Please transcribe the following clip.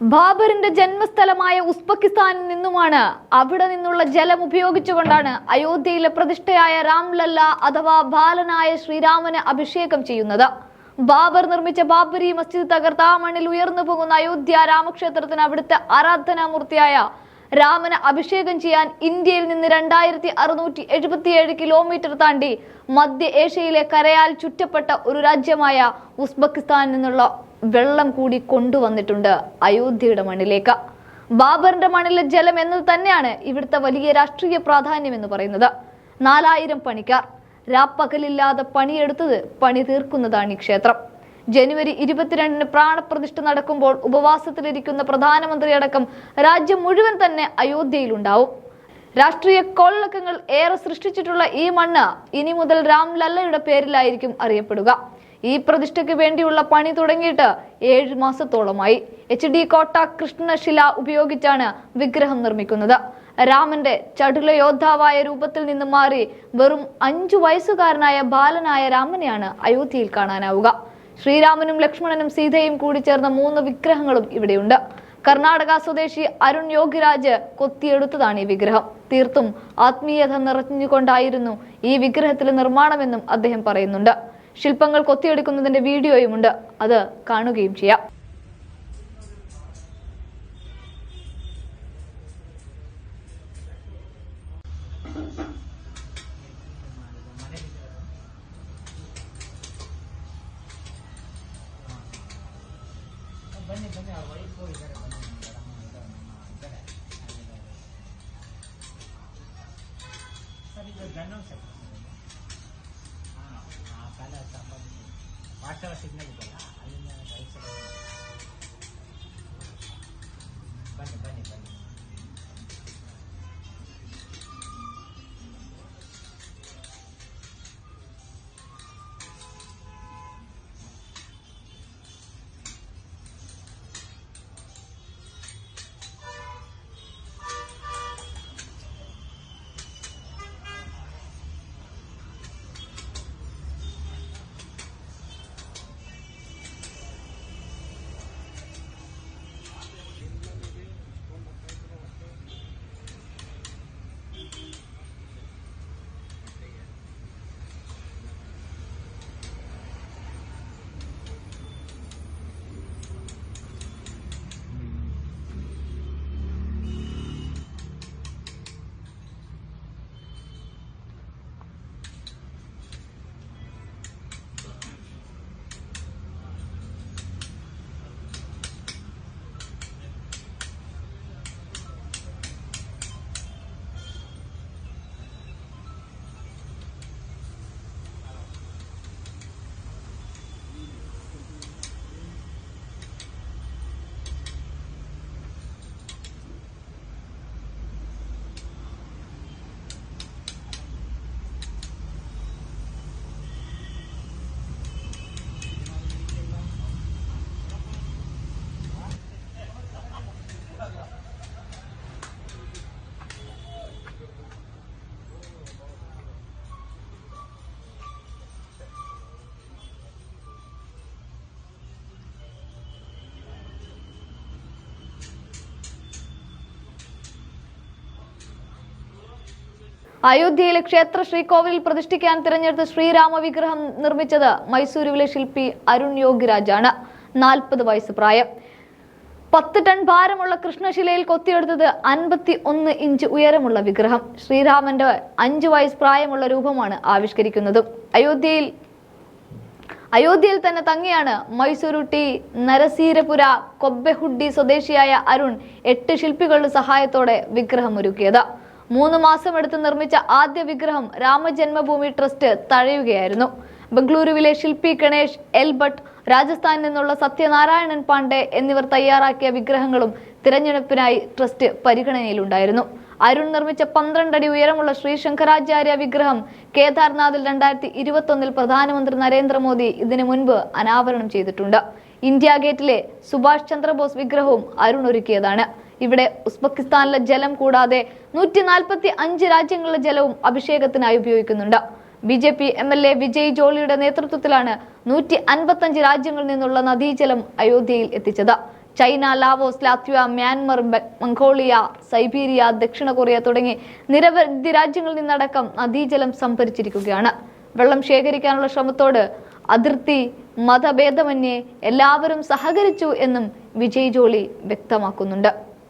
ബാബറിന്റെ ജന്മസ്ഥലമായ ഉസ്ബെക്കിസ്ഥാനിൽ നിന്നുമാണ് അവിടെ നിന്നുള്ള ജലം ഉപയോഗിച്ചുകൊണ്ടാണ് അയോധ്യയിലെ പ്രതിഷ്ഠയായ രാംലല്ല അഥവാ ബാലനായ ശ്രീരാമന് അഭിഷേകം ചെയ്യുന്നത്. ബാബർ നിർമ്മിച്ച ബാബരി മസ്ജിദ് തകർത്ത മണ്ണിൽ ഉയർന്നു പോകുന്ന അയോധ്യ രാമക്ഷേത്രത്തിന് അവിടുത്തെ ആരാധനാമൂർത്തിയായ രാമന് അഭിഷേകം ചെയ്യാൻ ഇന്ത്യയിൽ നിന്ന് രണ്ടായിരത്തി അറുന്നൂറ്റി എഴുപത്തിയേഴ് കിലോമീറ്റർ താണ്ടി മധ്യ ഏഷ്യയിലെ കരയാൽ ചുറ്റപ്പെട്ട ഒരു രാജ്യമായ ഉസ്ബെക്കിസ്ഥാനിൽ നിന്നുള്ള വെള്ളം കൂടി കൊണ്ടുവന്നിട്ടുണ്ട് അയോധ്യയുടെ മണ്ണിലേക്ക്. ബാബറിന്റെ മണ്ണിലെ ജലം എന്നത് തന്നെയാണ് ഇവിടുത്തെ വലിയ രാഷ്ട്രീയ പ്രാധാന്യം എന്ന് പറയുന്നത്. നാലായിരം പണിക്കാർ. രാപ്പകലില്ലാതെ പണിയെടുത്തത് പണി തീർക്കുന്നതാണ് ഈ ക്ഷേത്രം. ജനുവരി ഇരുപത്തിരണ്ടിന് പ്രാണപ്രതിഷ്ഠ നടക്കുമ്പോൾ ഉപവാസത്തിലിരിക്കുന്ന പ്രധാനമന്ത്രി അടക്കം രാജ്യം മുഴുവൻ തന്നെ അയോധ്യയിലുണ്ടാവും. രാഷ്ട്രീയ കൊള്ളക്കങ്ങൾ ഏറെ സൃഷ്ടിച്ചിട്ടുള്ള ഈ മണ്ണ് ഇനി മുതൽ രാംലല്ലയുടെ പേരിലായിരിക്കും അറിയപ്പെടുക. ഈ പ്രതിഷ്ഠയ്ക്ക് വേണ്ടിയുള്ള പണി തുടങ്ങിയിട്ട് ഏഴ് മാസത്തോളമായി. എച്ച് ഡി കോട്ട കൃഷ്ണശില ഉപയോഗിച്ചാണ് വിഗ്രഹം നിർമ്മിക്കുന്നത്. രാമന്റെ ചടുല യോദ്ധാവായ രൂപത്തിൽ നിന്ന് മാറി വെറും അഞ്ചു വയസ്സുകാരനായ ബാലനായ രാമനെയാണ് അയോധ്യയിൽ കാണാനാവുക. ശ്രീരാമനും ലക്ഷ്മണനും സീതയും കൂടി ചേർന്ന മൂന്ന് വിഗ്രഹങ്ങളും ഇവിടെയുണ്ട്. കർണാടക സ്വദേശി അരുൺ യോഗിരാജ് കൊത്തിയെടുത്തതാണ് ഈ വിഗ്രഹം. തീർത്തും ആത്മീയത നിറഞ്ഞുകൊണ്ടായിരുന്നു ഈ വിഗ്രഹത്തിലെ നിർമ്മാണമെന്നും അദ്ദേഹം പറയുന്നുണ്ട്. ശില്പങ്ങൾ കൊത്തിയെടുക്കുന്നതിന്റെ വീഡിയോയുമുണ്ട് അത് കാണുകയും ചെയ്യാം ಬನ್ನಿ ಬನ್ನಿ ಅವ್ರು ವೈಫ್ ಹೋಗಿದ್ದಾರೆ ಬನ್ನಿ ನಮ್ಮ ಕಡೆ ಅಮ್ಮ ಇದ್ದಾರೆ ನಮ್ಮ ಈ ಕಡೆ ಅಲ್ಲಿದ್ದಾರೆ. ಸರ್ ಇದು ಗಂಡು ಸರ್ ಹಾಂ ಶಾಲೆ ಹತ್ರ ಪಾಠ ಸಿಗ್ನಲ್ ಇದೆಯಲ್ಲ ಅಲ್ಲಿಂದ ರೈಟ್ അയോധ്യയിലെ ക്ഷേത്ര ശ്രീകോവിലിൽ പ്രതിഷ്ഠിക്കാൻ തിരഞ്ഞെടുത്ത ശ്രീരാമ വിഗ്രഹം നിർമ്മിച്ചത് മൈസൂരുവിലെ ശില്പി അരുൺ യോഗിരാജാണ്. നാൽപ്പത് വയസ്സ് പ്രായം. പത്ത് ടൺ ഭാരമുള്ള കൃഷ്ണശിലയിൽ കൊത്തിയെടുത്തത് അൻപത്തി ഒന്ന് ഇഞ്ച് ഉയരമുള്ള വിഗ്രഹം. ശ്രീരാമന്റെ അഞ്ച് വയസ്സ് പ്രായമുള്ള രൂപമാണ് ആവിഷ്കരിക്കുന്നത്. അയോധ്യയിൽ അയോധ്യയിൽ തന്നെ തങ്ങിയാണ് മൈസൂരു ടി നരസീരപുര കൊബ്ബെഹുഡി സ്വദേശിയായ അരുൺ എട്ട് ശില്പികളുടെ സഹായത്തോടെ വിഗ്രഹം ഒരുക്കിയത് മൂന്ന് മാസം എടുത്ത് നിർമ്മിച്ച ആദ്യ വിഗ്രഹം രാമജന്മഭൂമി ട്രസ്റ്റ് തഴയുകയായിരുന്നു. ബംഗളൂരുവിലെ ശില്പി ഗണേഷ് എൽ ഭട്ട് രാജസ്ഥാനിൽ നിന്നുള്ള സത്യനാരായണൻ പാണ്ഡെ എന്നിവർ തയ്യാറാക്കിയ വിഗ്രഹങ്ങളും തിരഞ്ഞെടുപ്പിനായി ട്രസ്റ്റ് പരിഗണനയിലുണ്ടായിരുന്നു. അരുൺ നിർമ്മിച്ച പന്ത്രണ്ടടി ഉയരമുള്ള ശ്രീ ശങ്കരാചാര്യ വിഗ്രഹം കേദാർനാഥിൽ രണ്ടായിരത്തി ഇരുപത്തൊന്നിൽ പ്രധാനമന്ത്രി നരേന്ദ്രമോദി ഇതിനു മുൻപ് അനാവരണം ചെയ്തിട്ടുണ്ട്. ഇന്ത്യ ഗേറ്റിലെ സുഭാഷ് ചന്ദ്രബോസ് വിഗ്രഹവും അരുൺ ഒരുക്കിയതാണ് ഇവിടെ ഉസ്ബെക്കിസ്ഥാനിലെ ജലം കൂടാതെ നൂറ്റി നാൽപ്പത്തി അഞ്ച് രാജ്യങ്ങളിലെ ജലവും അഭിഷേകത്തിനായി ഉപയോഗിക്കുന്നുണ്ട്. B J P M L A Vijay ജോളിയുടെ നേതൃത്വത്തിലാണ് നൂറ്റി അൻപത്തഞ്ച് രാജ്യങ്ങളിൽ നിന്നുള്ള നദീജലം അയോധ്യയിൽ എത്തിച്ചത്. China Laos Latvia Myanmar Mongolia Siberia ദക്ഷിണ കൊറിയ തുടങ്ങി നിരവധി രാജ്യങ്ങളിൽ നിന്നടക്കം നദീജലം സംഭരിച്ചിരിക്കുകയാണ്. വെള്ളം ശേഖരിക്കാനുള്ള ശ്രമത്തോട് അതിർത്തി മതഭേദമന്യേ എല്ലാവരും സഹകരിച്ചു എന്നും വിജയ് ജോളി വ്യക്തമാക്കുന്നുണ്ട്.